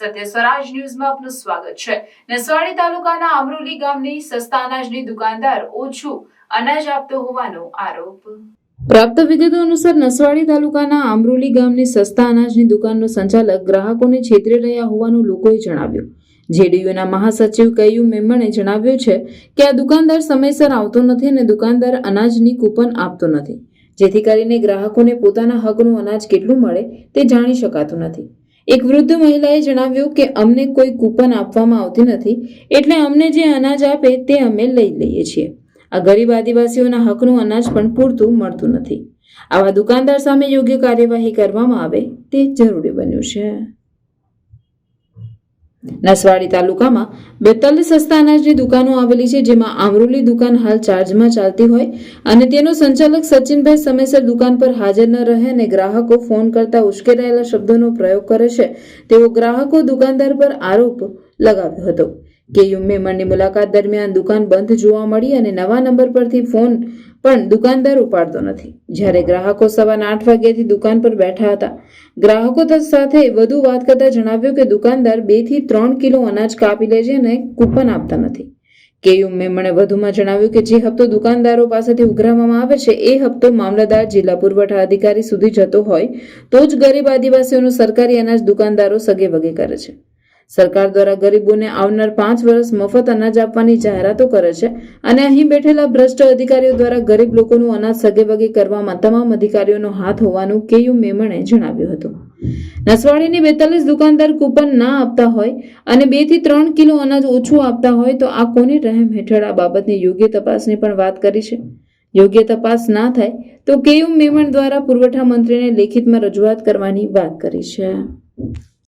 સત્ય સ્વરાજ ન્યૂઝમાં આપનું સ્વાગત છે. નસવાડી તાલુકાના અમરોલી ગામની સસ્તા અનાજની દુકાનદાર ઓછું અનાજ આપતો હોવાનો આરોપ. પ્રાપ્ત વિગતો અનુસાર નસવાડી તાલુકાના આમરોલી ગામની સસ્તા અનાજની દુકાનનો સંચાલક ગ્રાહકોને છેતરી રહ્યા હોવાનું લોકોએ જણાવ્યું. જેડીયુના મહાસચિવ કયુ મેમણે જણાવ્યું છે કે આ દુકાનદાર સમયસર આવતો નથી અને દુકાનદાર અનાજની કૂપન આપતો નથી. જેથી કરીને ગ્રાહકોને પોતાના હકનું અનાજ કેટલું મળે તે જાણી શકાતું નથી. એક વૃદ્ધ મહિલાએ જણાવ્યું કે અમને કોઈ કૂપન આપવામાં આવતી નથી એટલે અમને જે અનાજ આપે તે અમે લઈ લઈએ છીએ. આ ગરીબ આદિવાસીઓના હકનું અનાજ પણ પૂરતું મળતું નથી. આવા દુકાનદાર સામે યોગ્ય કાર્યવાહી કરવામાં આવે તે જરૂરી બન્યું છે. નસવાડી તાલુકામાં બેતાલીસ સસ્તા અનાજની દુકાનો આવેલી છે, જેમાં આમરોલી દુકાન હાલ ચાર્જમાં ચાલતી હોય અને તેનો સંચાલક સચિનભાઈ સમયસર દુકાન પર હાજર ન રહે અને ગ્રાહકો ફોન કરતા ઉશ્કેરાયેલા શબ્દોનો પ્રયોગ કરે છે. તેવો ગ્રાહકો દુકાનદાર પર આરોપ લગાવ્યો હતો. કેયુ મેમણની મુલાકાત દરમિયાન દુકાન બંધ જોવા મળી અને નવા નંબર પરથી ફોન પણ દુકાનદાર ઉપાડતો નથી. જ્યારે ગ્રાહકો સવારના આઠ વાગ્યાથી દુકાન પર બેઠા હતા, ગ્રાહકો સાથે વધુ વાત કરતા જણાવ્યું કે દુકાનદાર બેથી ત્રણ કિલો અનાજ કાપી લે છે અને કૂપન આપતા નથી. કેયુ મેમણે વધુમાં જણાવ્યું કે જે હપ્તો દુકાનદારો પાસેથી ઉઘરાવવામાં આવે છે, એ હપ્તો મામલતદાર, જિલ્લા પુરવઠા અધિકારી સુધી જતો હોય, તો જ ગરીબ આદિવાસીઓનું સરકારી અનાજ દુકાનદારો સગે વગે કરે છે. સરકાર દ્વારા ગરીબોને આવનાર પાંચ વર્ષ મફત અનાજ આપવાની જાહેરાતો કરે છે અને અહીં બેઠેલા ભ્રષ્ટ અધિકારીઓ દ્વારા ગરીબ લોકોનું અનાજ સગેવગે કરવામાં તમામ અધિકારીઓનો હાથ હોવાનું કેયુ મેમણે જણાવ્યું હતું. નસવાડીની બેતાલીસ દુકાનદાર કૂપન ના આપતા હોય અને બેથી ત્રણ કિલો અનાજ ઓછું આપતા હોય તો આ કોની રહેમ હેઠળ આ બાબતની યોગ્ય તપાસની પણ વાત કરી છે? યોગ્ય તપાસ ના થાય તો કેયુ મેમણ દ્વારા પુરવઠા મંત્રીને લેખિતમાં રજૂઆત કરવાની વાત કરી છે.